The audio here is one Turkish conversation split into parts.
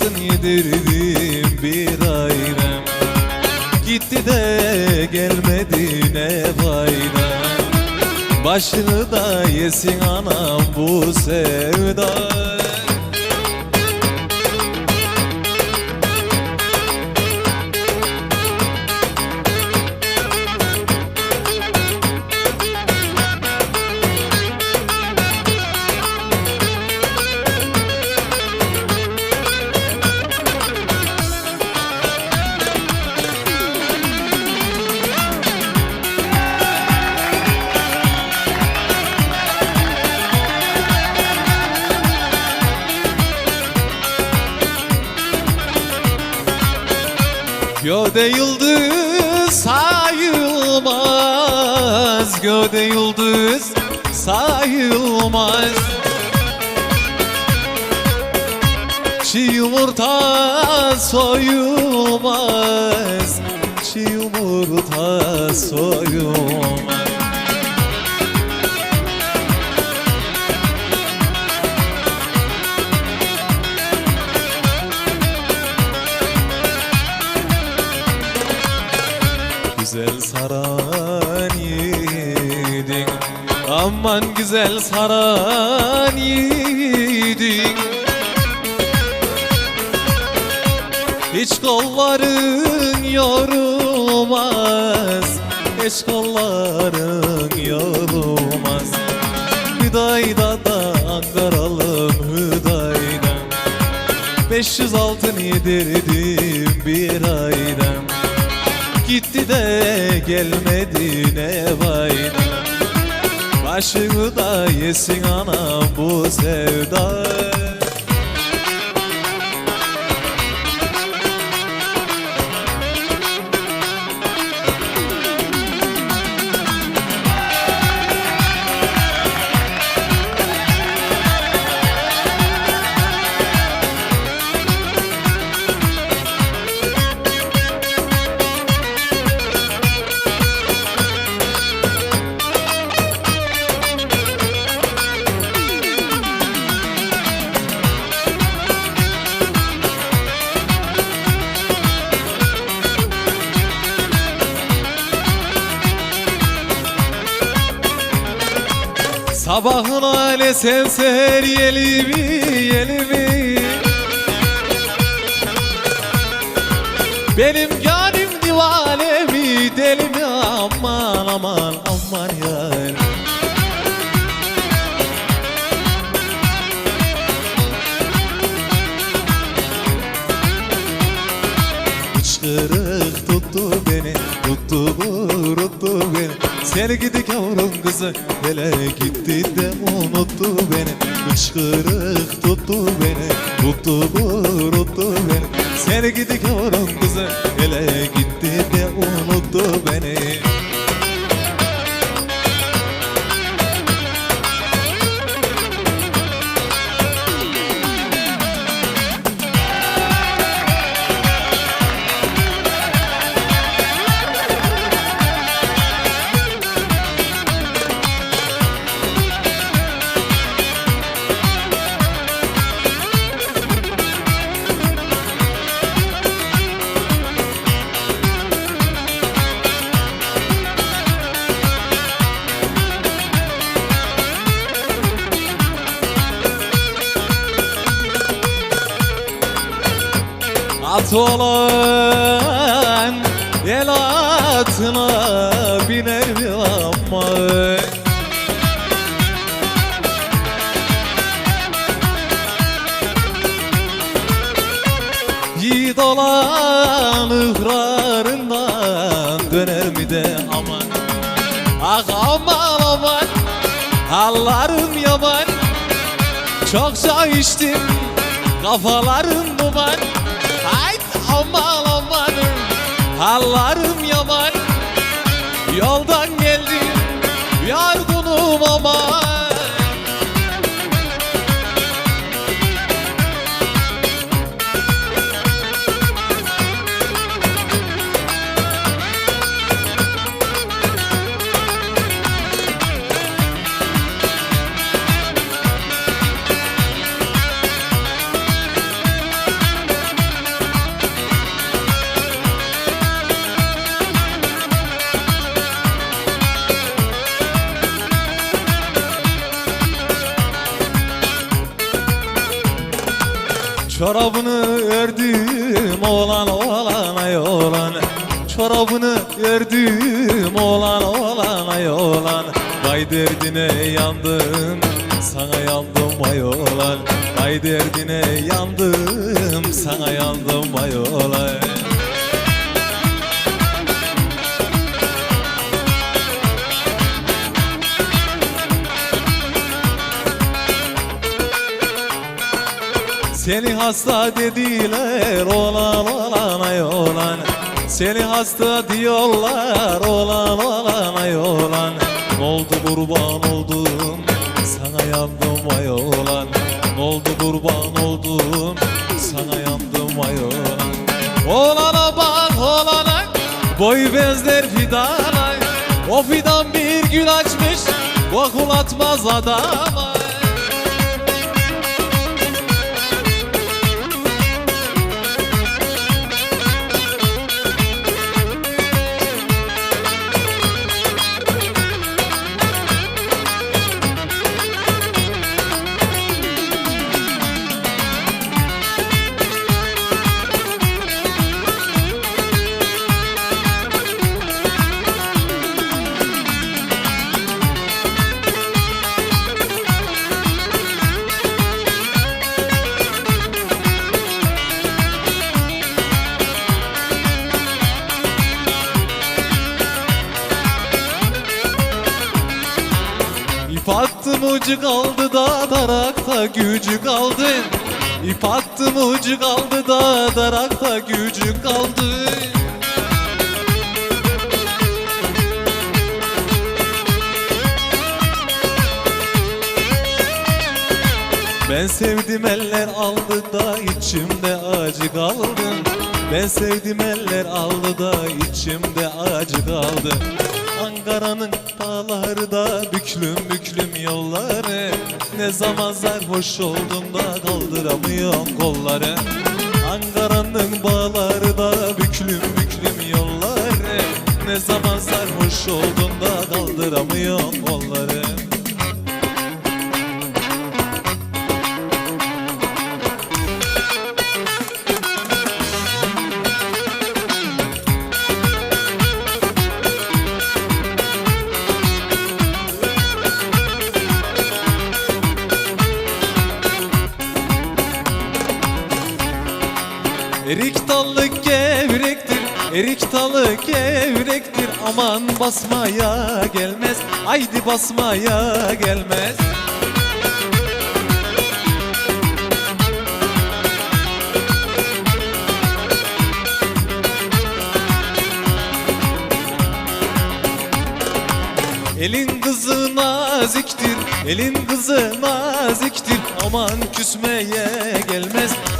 altın yedirdim bir ayram Gitti de gelmedi ne fayda. Başını da yesin anam bu sevda Göde yıldız sayılmaz Göde yıldız sayılmaz. Çiğ yumurta soyulmaz Çiğ yumurta soyulmaz saran yiğidin Aman güzel saran yiğidin Hiç kolların yorulmaz Hiç kolların yorulmaz. Hüdayda da Ankaralım Hüdayda 500 altın yedirdim bir aydan Gitti de gelmedi ne fayda? Başını da yesin anam bu sevda Hale sevser yelimi yelimi Benim canım divanemi deli mi? Aman aman aman yani Seni gidi yavrum kızı Hele gitti de unuttu beni. Hıçkırık tuttu beni Tuttu vuruttu beni. Seni gidi yavrum kızı Hele gitti de unuttu beni At olan el atına biner mi amma Yiğit olan ıhrarından döner mi de aman Ah aman aman hallarım yaman. Çokça içtim kafalarım duman. Aman Hallarım yaman. Yoldan geldim Yargunum aman ördüm oğlan oğlan ay oğlan Vay derdine yandım sana yandım ay oğlan Vay derdine yandım sana yandım ay oğlan Seni hasta dediler olan olan ay olan Seni hasta diyorlar olan olan ay olan Oldu kurban oldum sana yandım ay olan Oldu kurban oldum sana yandım ay olan Olana bak olana boy benzer fidana. O fidan bir gül açmış kokulatmaz adama ucu kaldı da darakta gücü kaldı İp attım ucu kaldı da darakta gücü kaldı Ben sevdim eller aldı da içimde acı kaldı. Ben sevdim eller aldı da içimde acı kaldı Ankara'nın dağları da büklüm büklüm yolları. Ne zaman sarhoş oldum da kaldıramıyorum kolları. Ankara'nın bağları da büklüm büklüm yolları. Ne zaman sarhoş oldum da kaldıramıyorum kolları Erik dalı gevrektir, erik dalı gevrektir. Aman basmaya gelmez, haydi basmaya gelmez. Elin kızı naziktir, elin kızı naziktir. Aman küsmeye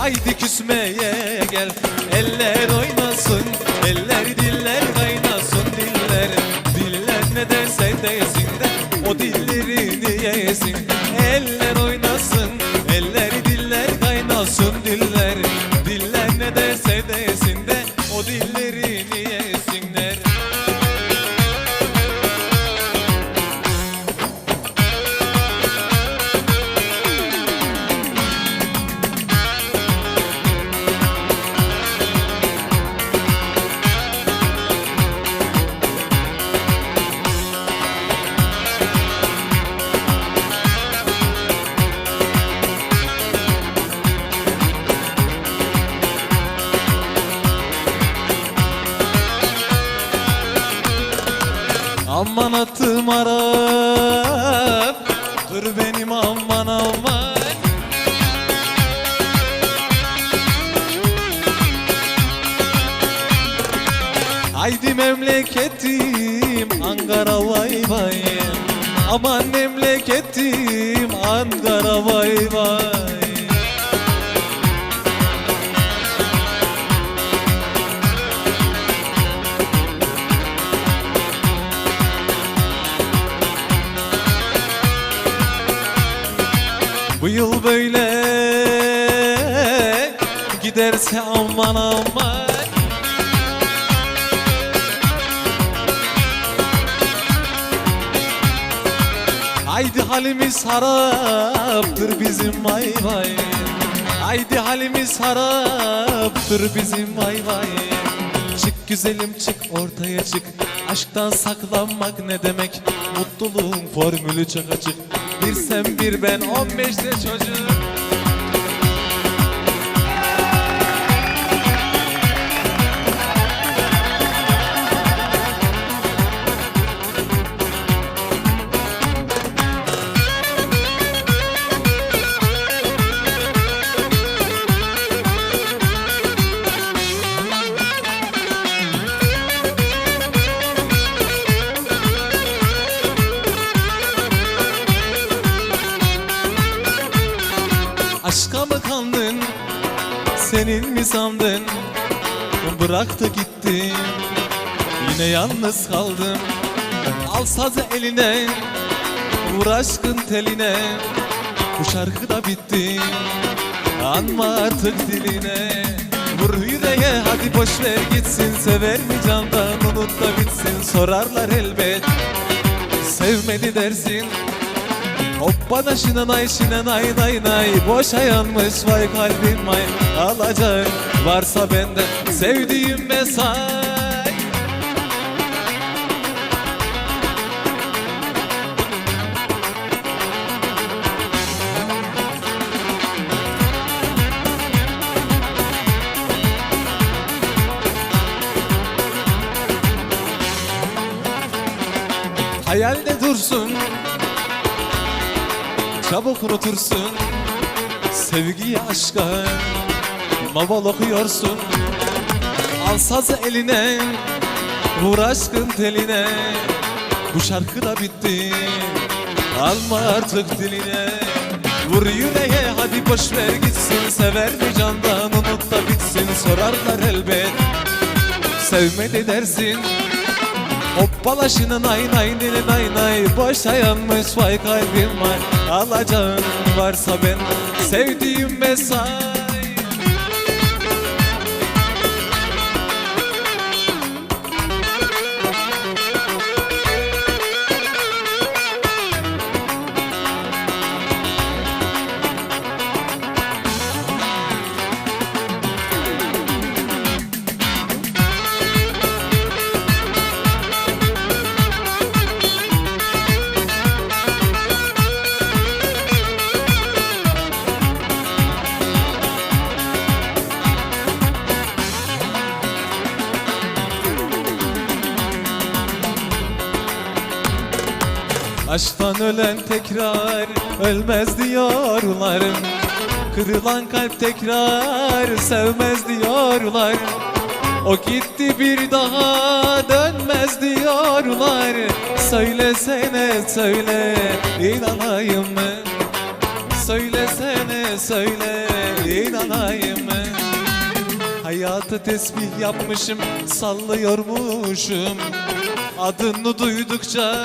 haydi küsmeye gel Eller oynasın, eller diller kaynasın diller Diller ne derse desin de o dillerini yesin Aman atım Arap Dur benim aman aman. Haydi memleketim Ankara vay vay. Aman memleketim Ankara vay vay giderse aman aman. Haydi halimiz haraptır bizim vay vay. Haydi halimiz haraptır bizim vay vay. Çık güzelim çık ortaya çık. Aşktan saklanmak ne demek? Mutluluğun formülü çok açık. Bir sen bir ben on beşte çocuk Bıraktı gitti Yine yalnız kaldım. Al sazı eline Vur aşkın teline. Bu şarkı da bitti Anma artık diline. Vur yüreğe hadi boş ver gitsin. Sever mi candan unut da bitsin. Sorarlar elbet Sevmedi dersin Hoppana şinanay şinanay nay nay. Boşa yanmış vay kalbim vay Alacağın varsa benden Sevdiğim mesaj Hayalde dursun Çabuk unutursun Sevgiyi aşka Maval okuyorsun. Al sazı eline Vur aşkın teline. Bu şarkı da bitti Alma artık diline. Vur yüreğe hadi boş ver gitsin. Sever mi candan unut da bitsin. Sorarlar elbet Sevmedi dersin Hoppalaşını nay nay nili nay nay Boşa yanmış vay kalbim vay Alacağın varsa ben Sevdiğim mesaj Aşktan ölen tekrar ölmez diyorlar Kırılan kalp tekrar sevmez diyorlar O gitti bir daha dönmez diyorlar Söylesene söyle inanayım mı? Söylesene söyle inanayım mı? Hayatı tesbih yapmışım sallıyormuşum Adını duydukça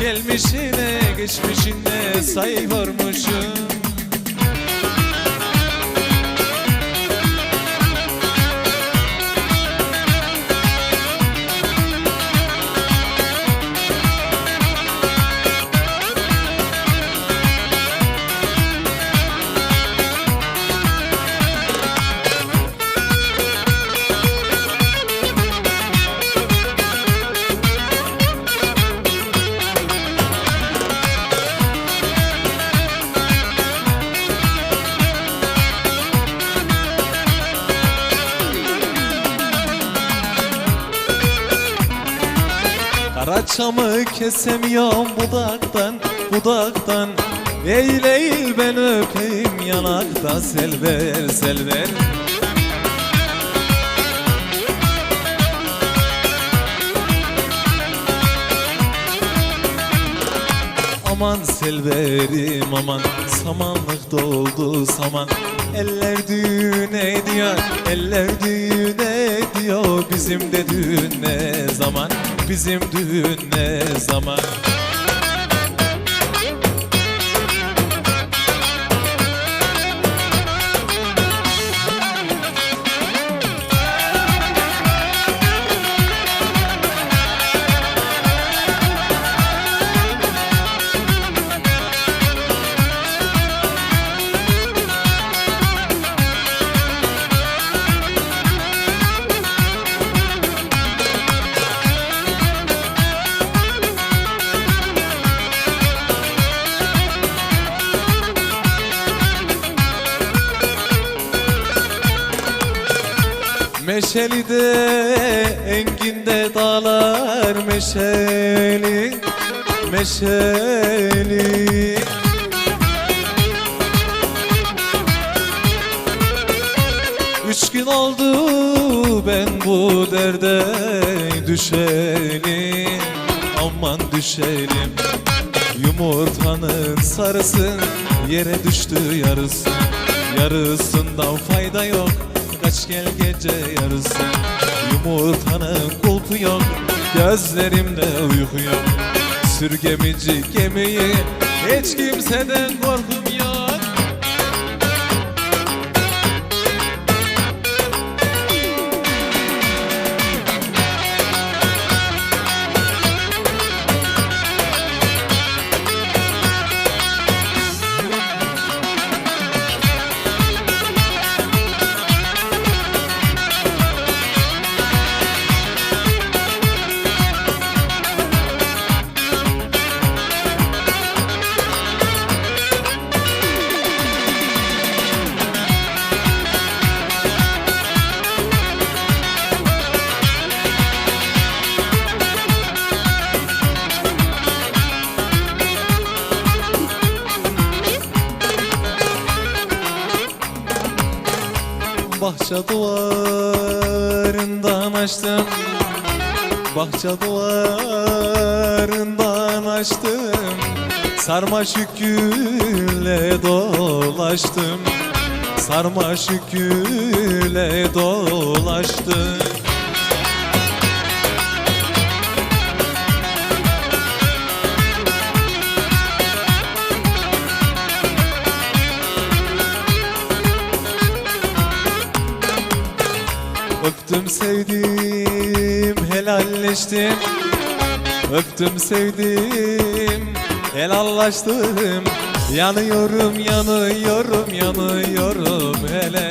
Gelmişine geçmişine sayıyormuşum Karaçamı kesemiyorum budaktan budaktan. Eğil eğil ben öpeyim yanakta selver selver Aman selverim aman. Samanlık doldu saman. Eller düğün ediyor eller düğün ediyor Bizim de düğün ne zaman bizim düğün ne zaman Meşeli de enginde dağlar meşeli Meşeli. Üç gün oldu ben bu derde düşelim. Aman düşelim Yumurtanın sarısı yere düştü yarısı. Yarısından fayda yok Kaç gel gece yarısı Yumurtanın kulpu yok Gözlerimde uyku yok Sürgemici gemiyi Hiç kimseden korkum Bahçe duvarından açtım. Bahçe duvarından açtım. Sarmaşık gülle dolaştım. Sarmaşık gülle dolaştım Sevdim helalleştim. Öptüm sevdim helallaştım. Yanıyorum yanıyorum yanıyorum hele.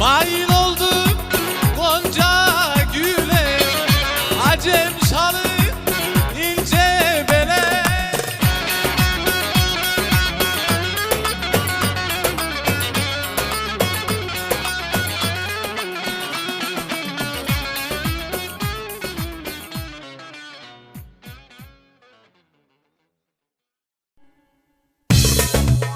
Mail